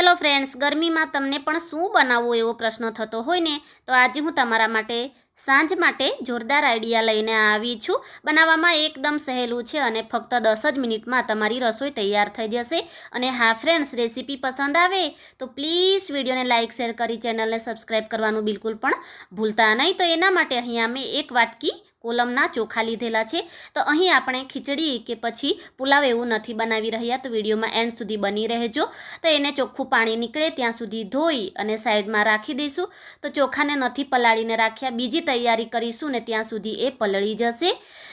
Hello friends, ગરમીમાં તમને પણ શું બનાવવું એવો પ્રશ્ન થતો હોય ને? તો આજે હું તમારા માટે સાંજ માટે જોરદાર આઈડિયા લઈને આવી છું. બનાવવામાં એકદમ સહેલું છે અને ફક્ત દસ જ મિનિટમાં તમારી રસોઈ તૈયાર થઈ જશે. અને હા ફ્રેન્ડ્સ, રેસીપી પસંદ આવે તો પ્લીઝ વિડીયોને લાઇક શેર કરી ચેનલને સબસ્ક્રાઈબ કરવાનું બિલકુલ પણ ભૂલતા નહીં. તો એના માટે અહીંયા મેં એક વાટકી કોલમના ચોખા લીધેલા છે. તો અહીં આપણે ખીચડી કે પછી પુલાવ એવું નથી બનાવી રહ્યા તો વિડીયોમાં એન્ડ સુધી બની રહેજો. તો એને ચોખ્ખું પાણી નીકળે ત્યાં સુધી ધોઈ અને સાઈડમાં રાખી દઈશું. તો ચોખાને નથી પલાળીને રાખ્યા. બીજી તૈયારી કરીશું ને ત્યાં સુધી એ પલળી જશે.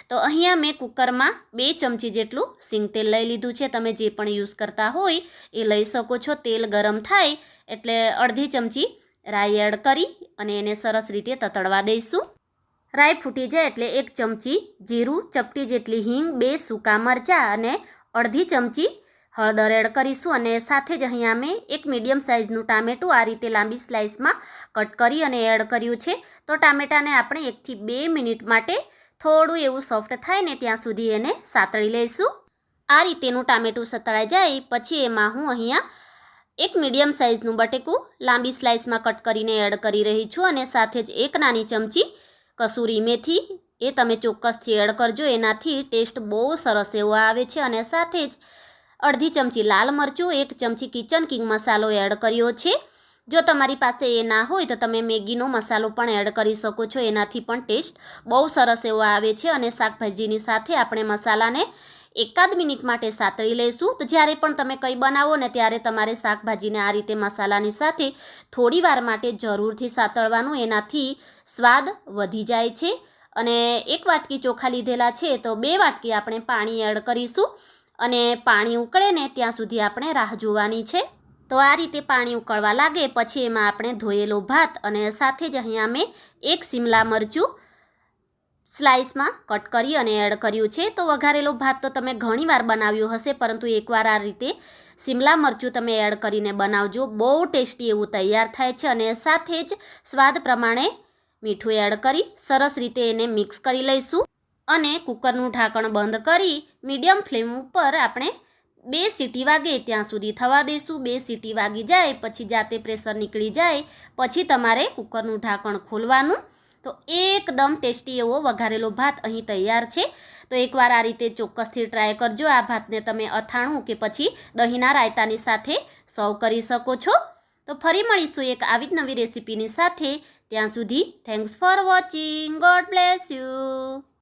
તો અહીંયા મેં કુકરમાં બે ચમચી જેટલું સિંગ તેલ લઈ લીધું છે. તમે જે પણ યુઝ કરતા હોય એ લઈ શકો છો. તેલ ગરમ થાય એટલે અડધી ચમચી રાઈ એડ કરી અને એને સરસ રીતે તતડવા દઈશું. રાઈ ફૂટી જાય એટલે એક ચમચી જીરું, ચપટી જેટલી હિંગ, બે સૂકા મરચાં અને અડધી ચમચી હળદર એડ કરીશું અને સાથે જ અહીંયા મેં એક મીડિયમ સાઇઝનું ટામેટું આ રીતે લાંબી સ્લાઇસમાં કટ કરી અને એડ કર્યું છે. તો ટામેટાને આપણે એકથી બે મિનિટ માટે થોડું એવું સોફ્ટ થાય ને ત્યાં સુધી એને સાતળી લઈશું. આ રીતેનું ટામેટું સતળાઈ જાય પછી એમાં હું અહીંયા એક મીડિયમ સાઇઝનું બટેકું લાંબી સ્લાઇસમાં કટ કરીને એડ કરી રહી છું અને સાથે જ એક નાની ચમચી કસૂરી મેથી એ તમે ચોક્કસથી એડ કરજો. એનાથી ટેસ્ટ બહુ સરસ એવો આવે છે અને સાથે જ અડધી ચમચી લાલ મરચું, એક ચમચી કિચન કિંગ મસાલો એડ કર્યો છે. જો તમારી પાસે એ ના હોય તો તમે મેગીનો મસાલો પણ એડ કરી શકો છો. એનાથી પણ ટેસ્ટ બહુ સરસ એવો આવે છે અને શાકભાજીની સાથે આપણે મસાલાને એકાદ મિનિટ માટે સાતળી લઈશું. તો જ્યારે પણ તમે કંઈ બનાવો ને ત્યારે તમારે શાકભાજીને આ રીતે મસાલાની સાથે થોડી વાર માટે જરૂરથી સાતળવાનું, એનાથી સ્વાદ વધી જાય છે. અને એક વાટકી ચોખા લીધેલા છે, તો બે વાટકી આપણે પાણી એડ કરીશું. અને પાણી ઉકળે ને ત્યાં સુધી આપણે રાહ જોવાની છે. તો આ રીતે પાણી ઉકળવા લાગે, પછી એમાં આપણે ધોયેલો ભાત અને સાથે જ અહીંયા મેં એક શિમલા મરચું સ્લાઇસમાં કટ કરી અને એડ કર્યું છે. તો વઘારેલો ભાત તો તમે ઘણીવાર બનાવ્યો હશે, પરંતુ એકવાર આ રીતે શિમલા મરચું તમે એડ કરીને બનાવજો. બહુ ટેસ્ટી એવું તૈયાર થાય છે અને સાથે જ સ્વાદ પ્રમાણે મીઠું એડ કરી સરસ રીતે એને મિક્સ કરી લઈશું અને કુકરનું ઢાંકણ બંધ કરી મીડિયમ ફ્લેમ ઉપર આપણે બે સીટી વાગે ત્યાં સુધી થવા દઈશું બે સીટી વાગી જાય, પછી જાતે પ્રેશર નીકળી જાય, પછી તમારે કુકરનું ઢાંકણ ખોલવાનું. તો એકદમ ટેસ્ટી એવો વઘારેલો ભાત અહીં તૈયાર છે. તો એકવાર આ રીતે ચોક્કસથી ટ્રાય કરજો. આ ભાતને તમે અથાણું કે પછી દહીંના રાયતાની સાથે સર્વ કરી શકો છો. તો ફરી મળીશું એક આવી જ નવી રેસીપીની સાથે. ત્યાં સુધી thanks for watching God bless you